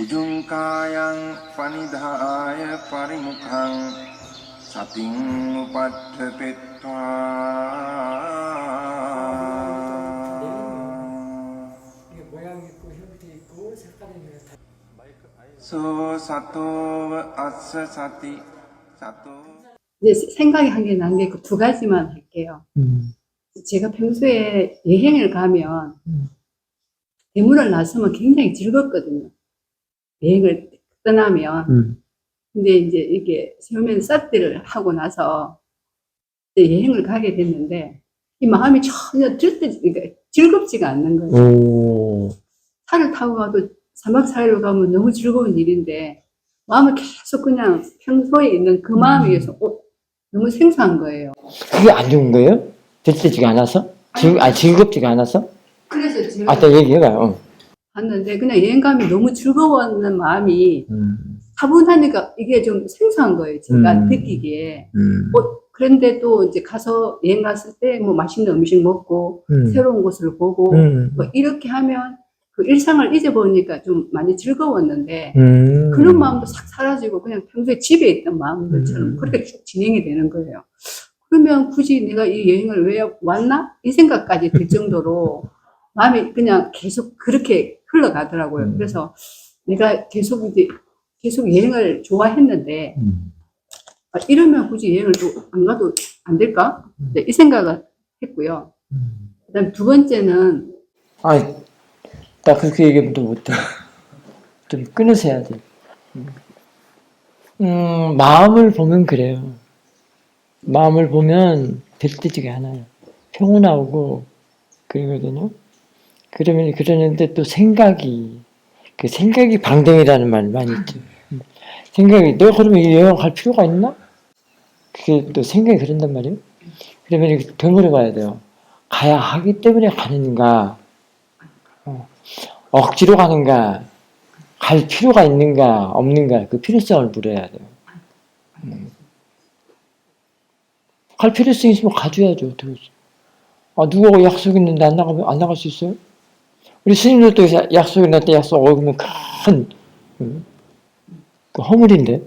උජුංකායන් පනිදාය පරිමුඛං සතින් උපට්ඨපෙත්වා 이게 모양 있고 형태 있고 색깔이 있는 다 සෝ සතෝව අස්ස සති සතෝ 이제 생각이 한 개 난 게 있고 두 가지만 할게요. 음. 제가 평소에 여행을 가면 음. 대문을 나서면 굉장히 즐겁거든요. 여행을 떠나면. 음. 근데 이제 이게 처음에는 싹들을 하고 나서 이제 여행을 가게 됐는데 이 마음이 전혀 들뜨, 그러니까 즐겁지가 않는 거예요. 오. 차를 타고 가도 3박 4일로 가면 너무 즐거운 일인데 마음을 계속 그냥 평소에 있는 그 마음에 의해서 어, 너무 생소한 거예요. 그게 안 좋은 거예요? 들뜨지가 않아서? 즐, 아, 즐겁지가 않아서? 그래서 제가 아, 또 얘기해봐요. 어. 봤는데 그냥 여행 가면 너무 즐거웠는 마음이 음. 차분하니까 이게 좀 생소한 거예요. 제가 음. 느끼기에. 음. 어, 그런데 또 이제 가서 여행 갔을 때 뭐 맛있는 음식 먹고 음. 새로운 곳을 보고 음. 뭐 이렇게 하면 그 일상을 잊어버리니까 좀 많이 즐거웠는데 음. 그런 마음도 싹 사라지고 그냥 평소에 집에 있던 마음들처럼 음. 그렇게 쭉 진행이 되는 거예요. 그러면 굳이 내가 이 여행을 왜 왔나? 이 생각까지 들 정도로 마음이 그냥 계속 그렇게 흘러가더라고요. 음. 그래서 내가 계속 이제 계속 여행을 좋아했는데 음. 아, 이러면 굳이 여행을 또안 가도 안 될까? 네, 이 생각을 했고요. 음. 그다음 두 번째는 아이, 나 그렇게 얘기하면 또 못해. 좀 해야 돼. 음, 마음을 보면 그래요. 마음을 보면 들뜨지가 않아요. 평온하고, 그러거든요. 그러면, 그러는데 또 생각이, 그 생각이 방댕이라는 말 많이 있죠. 음. 생각이, 내가 그러면 이 여행 갈 필요가 있나? 그게 또 생각이 그런단 말이에요. 그러면 이렇게 되물어 봐야 돼요. 가야 하기 때문에 가는가, 어, 억지로 가는가, 갈 필요가 있는가, 없는가, 그 필요성을 물어야 돼요. 음. 갈 필요성 있으면 가줘야죠, 어떻게. 아, 누가 약속 있는데 안 나가면, 안 나갈 수 있어요? 우리 스님들도 야- 약속 있는데 약속 어기면 큰, 음, 그 허물인데.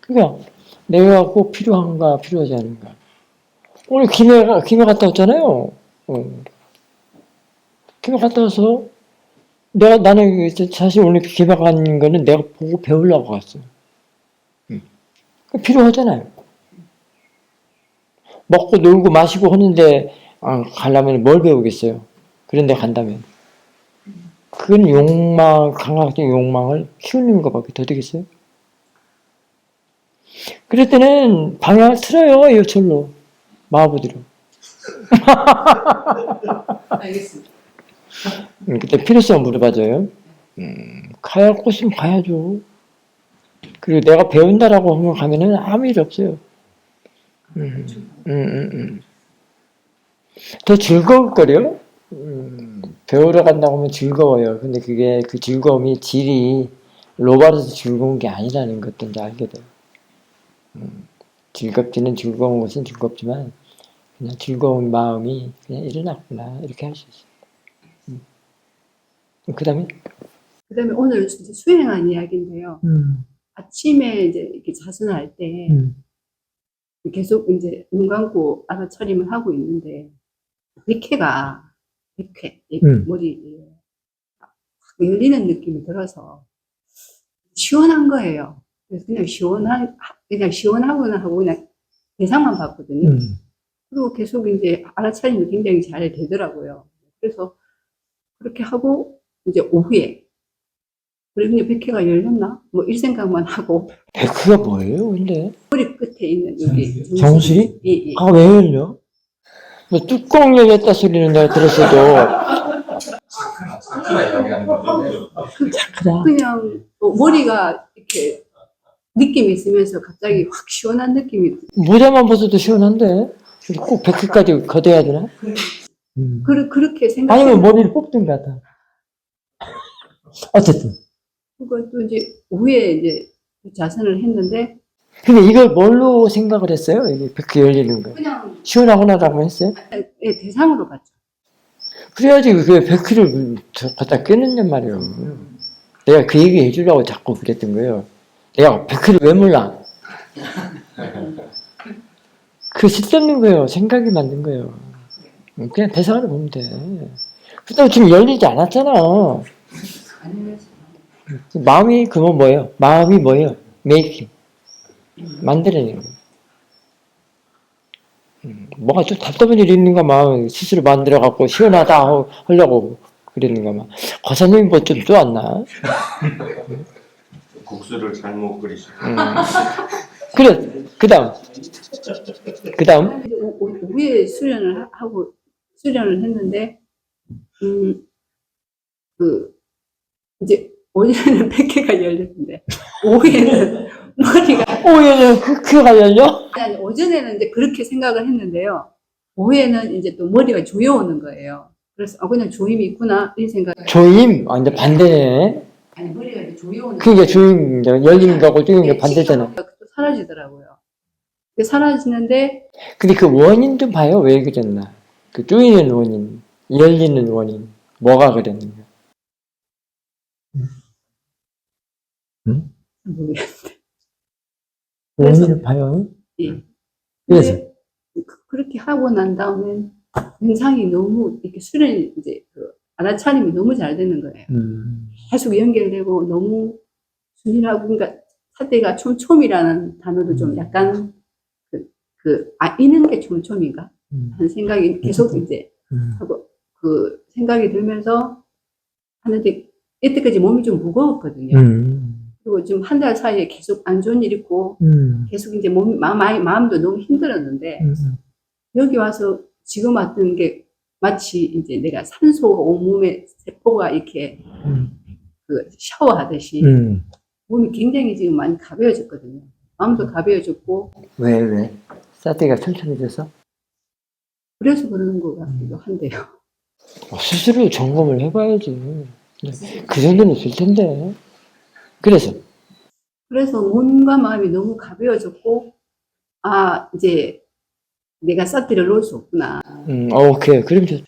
그러니까, 내가 꼭 필요한가, 필요하지 않은가. 오늘 김해, 가- 김해 갔다 왔잖아요. 어. 김해 갔다 와서 내가 나는 그 사실 오늘 김해 간 거는 내가 보고 배우려고 갔어. 음. 그 필요하잖아요. 먹고 놀고 마시고 하는데 아, 가려면 뭘 배우겠어요? 그런 데 간다면 그건 욕망 강화된 욕망을 키우는 것밖에 더 되겠어요? 그럴 때는 방향을 틀어요 요철로 마하보디로. 알겠습니다. 음, 그때 필요성 물어봐줘요. 음, 가야 할 곳이면 가야죠. 그리고 내가 배운다라고 하면 가면은 아무 일 없어요. 음, 음, 음, 음. 더 즐거울 거요. 음, 배우러 간다고 하면 즐거워요. 근데 그게 그 즐거움이 질이 로바로서 즐거운 게 아니라는 것도 이제 알게 돼요. 음, 즐겁지는 즐거운 것은 즐겁지만 그냥 즐거운 마음이 그냥 일어났구나 이렇게 할 수 있어요. 그 다음에? 그다음에 오늘 이제 수행한 이야기인데요. 음, 아침에 이제 이렇게 자선을 할때 음, 계속 이제 눈 감고 알아차림을 하고 있는데 백회가 백회 이 음. 머리 확 열리는 느낌이 들어서 시원한 거예요. 그래서 그냥 시원한 그냥 시원하거나 하고 그냥 대상만 봤거든요. 음. 그리고 계속 이제 알아차림이 굉장히 잘 되더라고요. 그래서 그렇게 하고 이제 오후에 그리고 그냥 백회가 열렸나? 뭐 이 생각만 하고 백크가 뭐예요, 근데? 머리 끝에 있는 여기 정수리? 예, 예. 아, 왜 열려? 뭐 뚜껑 열렸다 소리는 내가 들었어도. 착하다. 그냥 뭐 머리가 이렇게 느낌이 있으면서 갑자기 확 시원한 느낌이 모자만 벗어도 시원한데? 꼭 백크까지 걷어야 되나? 음. 그, 그렇게 생각 아니면 머리를 뽑든가 다. 어쨌든. 그것도 이제 오후에 이제 자선을 했는데 근데 이걸 뭘로 생각을 했어요? 이게 백크 열리는 거. 그냥 시원하구나라고 했어요? 예, 대상으로 봤죠. 그래야지 그 100kg를 갖다 꿰느냔 말이에요. 내가 그 얘기 해주려고 자꾸 그랬던 거예요. 내가 100kg 왜 몰라? 그 쓸데없는 거예요. 생각이 만든 거예요. 그냥 대상으로 보면 돼. 그다음 지금 열리지 않았잖아. 마음이 그건 뭐예요? 마음이 뭐예요? 메이킹. 만들어내는 거. 음, 뭐가 좀 답답한 일이 있는가 막 스스로 만들어 갖고 시원하다 하고 하려고 그러는가 막 거사님이 뭐좀 좋았나? 국수를 잘못 끓이시. 음. 그래 그 다음 그 다음 이제 오- 오- 오후에 수련을 하- 하고 수련을 했는데 음 그 이제 오전에는 100개가 열렸는데 오후에는 머리가 오예는 흑회가 열려? 아니, 오전에는 이제 그렇게 생각을 했는데요. 오후에는 이제 또 머리가 조여오는 거예요. 그래서 아 그냥 조임이 있구나 이 생각. 조임 완전 반대네. 아니 머리가 이제 조여오는. 그게 조임 이제 열리는 거하고 조임이 네, 반대잖아. 사라지더라고요. 그 사라지는데 근데 그 원인 좀 봐요 왜 그랬나? 그 조이는 원인, 열리는 원인 뭐가 그랬는가? 모르겠어요. 그래서- 봐요. 예. 그래서 그- 그렇게 하고 난 다음엔 영상이 너무 이렇게 수련이 이제 그 알아차림이 너무 잘 되는 거예요. 음, 계속 연결되고 너무 순이라고 그러니까 사대가 촘촘이라는 단어도 좀 약간 그, 그 아, 이는 게 촘촘인가 음, 하는 생각이 계속 이제 음, 하고 그 생각이 들면서 하는데 이때까지 몸이 좀 무거웠거든요. 음, 그리고 지금 한 달 사이에 계속 안 좋은 일 있고 음, 계속 이제 몸 마음 마음 도 너무 힘들었는데 음, 여기 와서 지금 왔던 게 마치 이제 내가 산소가 온몸에 세포가 이렇게 음, 그 샤워하듯이 음. 몸이 굉장히 지금 많이 가벼워졌거든요. 마음도 가벼워졌고 왜 왜? 사태가 천천해져서 그래서 그러는 것 같기도 한데요. 어, 스스로 점검을 해봐야지. 그 정도는 있을 텐데. 그래서 그래서 몸과 마음이 너무 가벼워졌고 아 이제 내가 사티를 놓을 수 없구나. 음, 어, 오케이. 그럼 좋.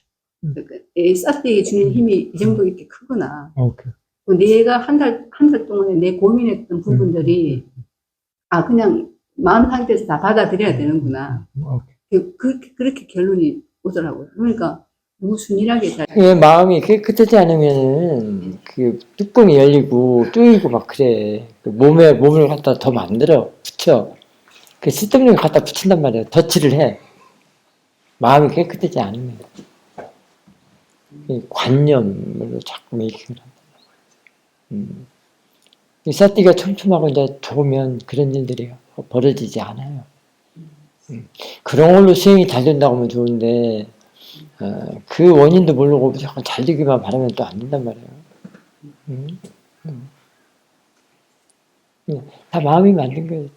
그, 이 사티에 주는 힘이 이 정도 이렇게 크구나. 오케이. 그 내가 한 달 한 달 동안에 내 고민했던 부분들이 아 그냥 마음 상태에서 다 받아들여야 되는구나. 오케이. 그- 그렇게 그렇게 결론이 오더라고요. 그러니까 너무 순일하게 잘. 그 마음이 깨끗하지 않으면은 그 뚜껑이 열리고 쪼이고 막 그래. 그 몸에 몸을 갖다 더 만들어 붙여. 그걸 갖다 붙인단 말이야. 덧칠을 해. 마음이 깨끗하지 않으면 이 관념으로 자꾸 메이킹을 한다. 음. 이 사띠가 촘촘하고 이제 좋으면 그런 일들이 벌어지지 않아요. 음. 그런 걸로 수행이 잘 된다고 하면 좋은데 어, 그 원인도 모르고 자꾸 잘 되기만 바라면 또 안 된단 말이에요. 음? 음. 음, 다 마음이 만든 거예요.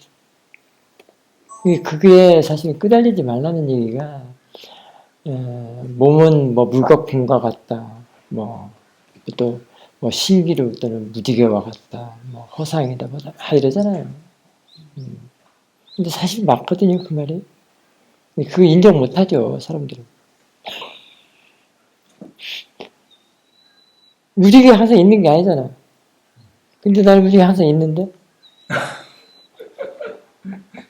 이- 그게 사실 끄달리지 말라는 얘기가 어, 몸은 뭐 물거품과 같다. 뭐또 뭐 신기루 또는 무지개와 같다. 뭐 허상이다 뭐다 막 이러잖아요. 음. 근데 사실 맞거든요 그 말이. 그거 인정 못하죠 사람들은. 무지개 항상 있는 게 아니잖아. 근데 나는 무지개 항상 있는데?